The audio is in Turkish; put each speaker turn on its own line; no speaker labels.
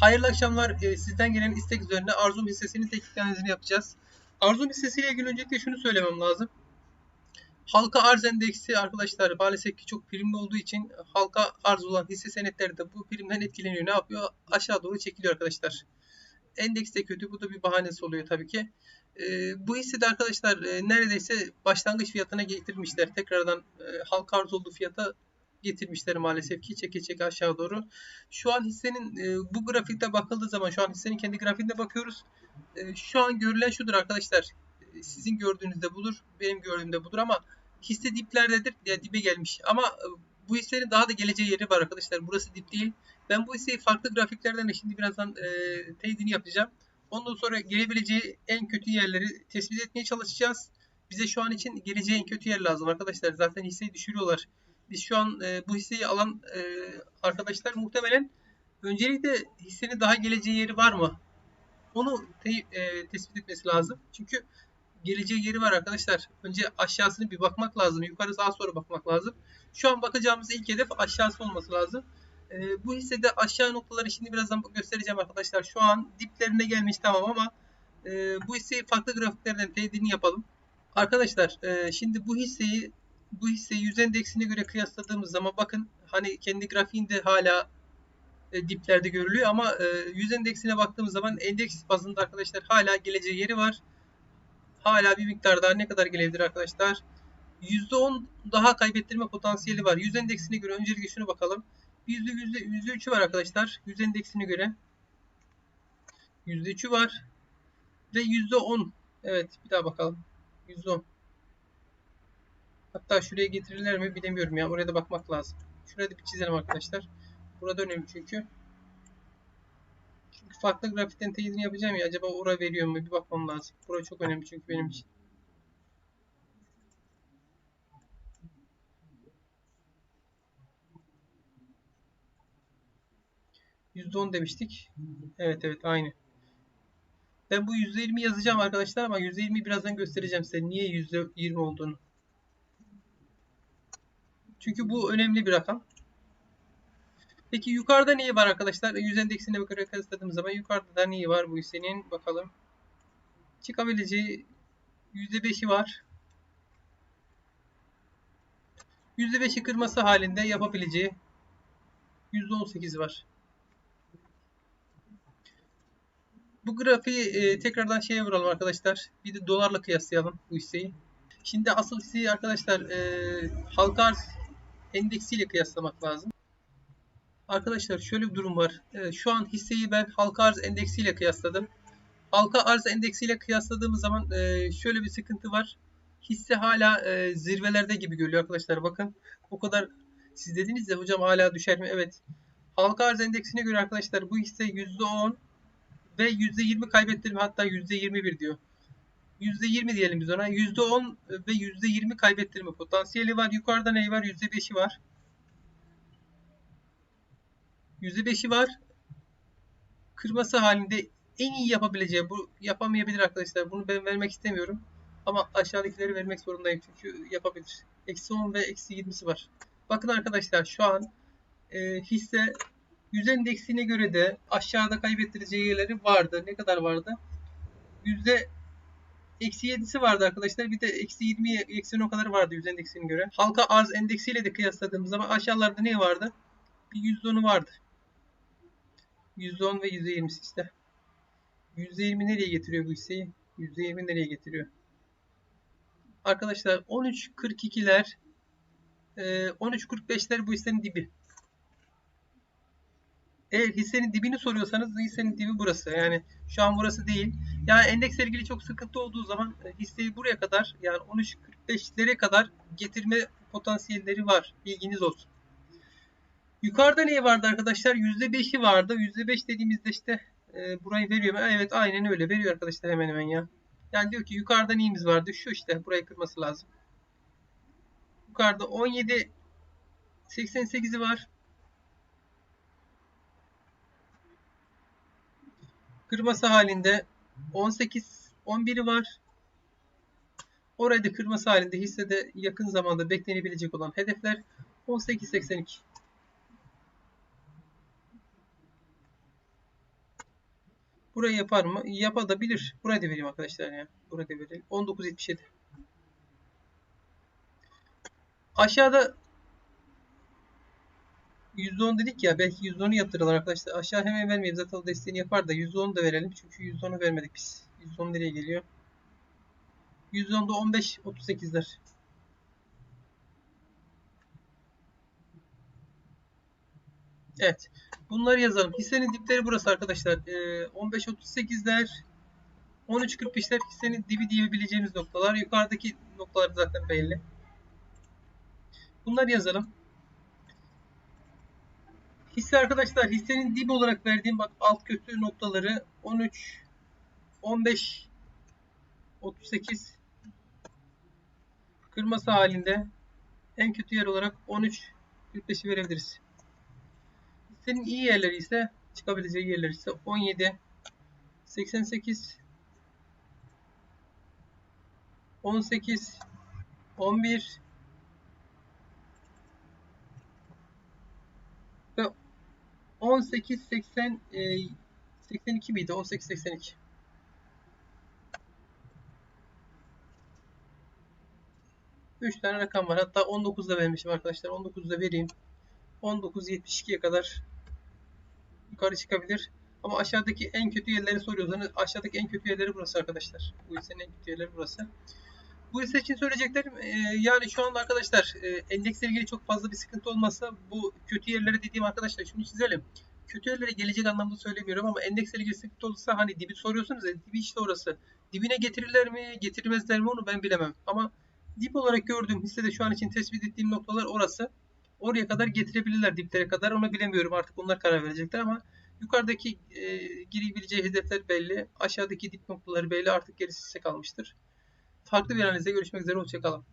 Hayırlı akşamlar. Ee, sizden gelen istek üzerine Arzum hissesinin teknik analizini yapacağız. Arzum hissesiyle ilgili öncelikle şunu söylemem lazım. Halka arz endeksi arkadaşlar maalesef ki çok primli olduğu için halka arz olan hisse senetleri de bu primden etkileniyor. Ne yapıyor? Aşağı doğru çekiliyor arkadaşlar. Endeks de kötü. Bu da bir bahanesi oluyor tabii ki. Ee, bu hisse de arkadaşlar e, neredeyse başlangıç fiyatına getirmişler. Tekrardan e, halka arz olduğu fiyata getirmişler maalesef ki çeke çeke aşağı doğru. Şu an hissenin e, bu grafikte bakıldığı zaman şu an hissenin kendi grafiğinde bakıyoruz. E, şu an görülen şudur arkadaşlar. E, sizin gördüğünüzde budur, benim gördüğümde budur ama hisse diplerdedir. Ya dibe gelmiş. Ama e, bu hissenin daha da geleceği yeri var arkadaşlar. Burası dip değil. Ben bu hisseyi farklı grafiklerden de şimdi birazdan e, teyidini yapacağım. Ondan sonra gelebileceği en kötü yerleri tespit etmeye çalışacağız. Bize şu an için geleceği en kötü yer lazım arkadaşlar. Zaten hisseyi düşürüyorlar biz şu an e, bu hisseyi alan e, arkadaşlar muhtemelen öncelikle hissenin daha geleceği yeri var mı? Onu te, e, tespit etmesi lazım. Çünkü geleceği yeri var arkadaşlar. Önce aşağısını bir bakmak lazım. Yukarı sağa sonra bakmak lazım. Şu an bakacağımız ilk hedef aşağısı olması lazım. E, bu hissede aşağı noktaları şimdi birazdan göstereceğim arkadaşlar. Şu an diplerine gelmiş tamam ama e, bu hisseyi farklı grafiklerden teyidini yapalım. Arkadaşlar e, şimdi bu hisseyi bu hisseyi 100 endeksine göre kıyasladığımız zaman bakın hani kendi grafiğinde hala e, diplerde görülüyor ama e, 100 endeksine baktığımız zaman endeks bazında arkadaşlar hala geleceği yeri var. Hala bir miktar daha ne kadar gelebilir arkadaşlar? %10 daha kaybettirme potansiyeli var. 100 endeksine göre öncelikle şunu bakalım. %,%, %3'ü var arkadaşlar. 100 endeksine göre. %3'ü var. Ve %10. Evet bir daha bakalım. %10. Hatta şuraya getirirler mi bilemiyorum ya. Oraya da bakmak lazım. Şuraya da bir çizelim arkadaşlar. Burada önemli çünkü. Çünkü farklı grafikten teyidini yapacağım ya. Acaba oraya veriyor mu? Bir bakmam lazım. Burası çok önemli çünkü benim için. %10 demiştik. Evet evet aynı. Ben bu %20 yazacağım arkadaşlar ama %20 birazdan göstereceğim size. Niye %20 olduğunu. Çünkü bu önemli bir rakam. Peki yukarıda neyi var arkadaşlar? 100 endeksine göre kıyasladığımız zaman yukarıda da neyi var bu hissenin? Bakalım. Çıkabileceği %5'i var. %5'i kırması halinde yapabileceği %18 var. Bu grafiği e, tekrardan şeye vuralım arkadaşlar. Bir de dolarla kıyaslayalım bu hisseyi. Şimdi asıl hisseyi arkadaşlar e, halka arz endeksiyle kıyaslamak lazım. Arkadaşlar şöyle bir durum var. Şu an hisseyi ben halka arz endeksiyle kıyasladım. Halka arz endeksiyle kıyasladığımız zaman e, şöyle bir sıkıntı var. Hisse hala e, zirvelerde gibi görülüyor arkadaşlar. Bakın o kadar siz dediniz ya hocam hala düşer mi? Evet. Halka arz endeksine göre arkadaşlar bu hisse %10 ve %20 kaybettirme hatta %21 diyor. %20 diyelim biz ona. %10 ve %20 kaybettirme potansiyeli var. Yukarıda neyi var? %5'i var. %5'i var. Kırması halinde en iyi yapabileceği bu yapamayabilir arkadaşlar. Bunu ben vermek istemiyorum. Ama aşağıdakileri vermek zorundayım çünkü yapabilir. Eksi 10 ve eksi 20'si var. Bakın arkadaşlar şu an e, hisse 100 endeksine göre de aşağıda kaybettireceği yerleri vardı. Ne kadar vardı? Yüzde Eksi 7'si vardı arkadaşlar. Bir de eksi 20 eksi o kadar vardı yüz endeksine göre. Halka arz endeksiyle de kıyasladığımız zaman aşağılarda ne vardı? Bir %10'u vardı. %10 ve %20'si işte. %20 nereye getiriyor bu hisseyi? %20 nereye getiriyor? Arkadaşlar 13.42'ler 13.45'ler bu hissenin dibi. Eğer hissenin dibini soruyorsanız hissenin dibi burası. Yani şu an burası değil. Yani endeksle ilgili çok sıkıntı olduğu zaman e, hisseyi buraya kadar yani 13.45'lere kadar getirme potansiyelleri var. Bilginiz olsun. Yukarıda ne vardı arkadaşlar? %5'i vardı. %5 dediğimizde işte e, burayı veriyor? Evet aynen öyle veriyor arkadaşlar hemen hemen ya. Yani diyor ki yukarıda neyimiz vardı? Şu işte burayı kırması lazım. Yukarıda 17 88'i var. Kırması halinde 18 11'i var. Orayı da kırması halinde hissede yakın zamanda beklenebilecek olan hedefler 18.82. Burayı yapar mı? Yapabilir. Burayı da vereyim arkadaşlar ya. Burayı da verelim. 19.77. Aşağıda %10 dedik ya belki %10'u yatırırlar arkadaşlar. Aşağı hemen vermeyeyim zaten o desteğini yapar da %10 da verelim. Çünkü %10'u vermedik biz. %10 nereye geliyor? %10'da 15 38'ler. Evet. Bunları yazalım. Hissenin dipleri burası arkadaşlar. Ee, 15 38'ler 13 45'ler hissenin dibi diyebileceğimiz noktalar. Yukarıdaki noktalar zaten belli. Bunları yazalım. Hisse arkadaşlar hissenin dip olarak verdiğim bak alt kötü noktaları 13 15 38 kırması halinde en kötü yer olarak 13 45'i verebiliriz. Hissenin iyi yerleri ise çıkabileceği yerler ise 17 88 18 11 ve 18 80 e, 82 miydi? 18 82. Üç tane rakam var. Hatta 19'da vermişim arkadaşlar. 19'da vereyim. 19.72'ye kadar yukarı çıkabilir. Ama aşağıdaki en kötü yerleri soruyorsanız aşağıdaki en kötü yerleri burası arkadaşlar. Bu hissenin en kötü yerleri burası. Bu hisse için söyleyeceklerim e, yani şu anda arkadaşlar e, endeksle ilgili çok fazla bir sıkıntı olmazsa bu kötü yerleri dediğim arkadaşlar şunu çizelim. Kötü yerlere gelecek anlamda söylemiyorum ama endeksle ilgili sıkıntı olursa hani dibi soruyorsunuz ya dibi işte orası. Dibine getirirler mi getirmezler mi onu ben bilemem. Ama dip olarak gördüğüm hissede şu an için tespit ettiğim noktalar orası. Oraya kadar getirebilirler diplere kadar onu bilemiyorum artık onlar karar verecekler ama yukarıdaki e, girebileceği hedefler belli. Aşağıdaki dip noktaları belli artık gerisi size kalmıştır. Farklı bir analizde görüşmek üzere. Hoşçakalın.